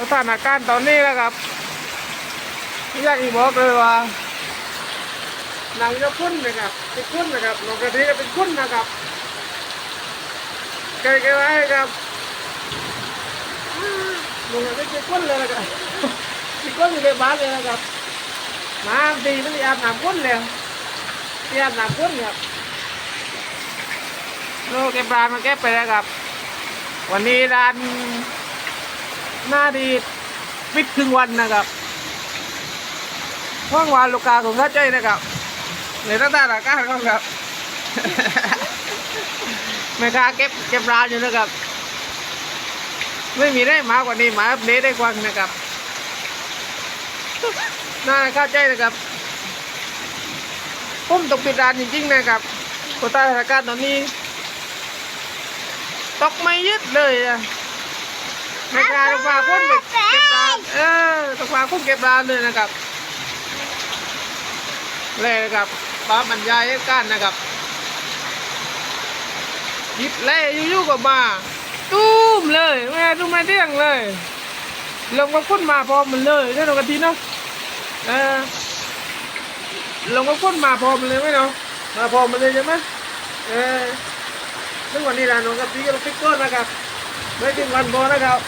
สถานการณ์ตอนนี้นะครับอยากอีบอกเลยว่าหนังจะคุ้นนะครับเป็นคุ้นนะครับนกกระทีก็เป็นคุ้นนะครับเกยๆไว้ครับนกกระทีเป็นคุ้นเลยนะครับเป็นคุ้นอยู่ในบ้านเลยนะครับน้ำดีไม่ได้อาบน้ำคุ้นเลยที่อาบน้ำคุ้นครับโลกเก็บร้านมาเก็บไปแล้วครับ วันนี้ร้าน หน้าดีปิดครึ่งวันนะครับว่างวานลูกค้าของเข้าใจนะครับในตั้งแต่ละก้าครับแม่ค้าเก็บเก็บร้านอยู่นะครับ ไม่มีได้มากกว่านี้มาอัปเดตได้กว่านะครับน่าเข้าใจนะครับผมต้องปิดร้านจริงๆนะครับเพราะใต้สถานการณ์ตอนนี้ตกไม่ยึดเลยอะ ไม่กล้าต้องพาคนไปเก็บร้านเออต้องพาคนเก็บร้านเลยนะครับเลยนะครับป้าบรรยายให้กันนะครับยิบเล่ยู่ๆก็มาตุ้มเลยแม่ตุ้มไม่เที่ยงเลยลงมาพ่นมาพร้อมมันเลยนี่นกกะทิเนาะเออลงมาพ่นมาพร้อมมันเลยไหมเนาะมาพร้อมมันเลยใช่ไหมเออซึ่งวันนี้ร้านน้องกับพี่ก็ปิกเกอร์นะครับไม่ถึงวันโบนะครับ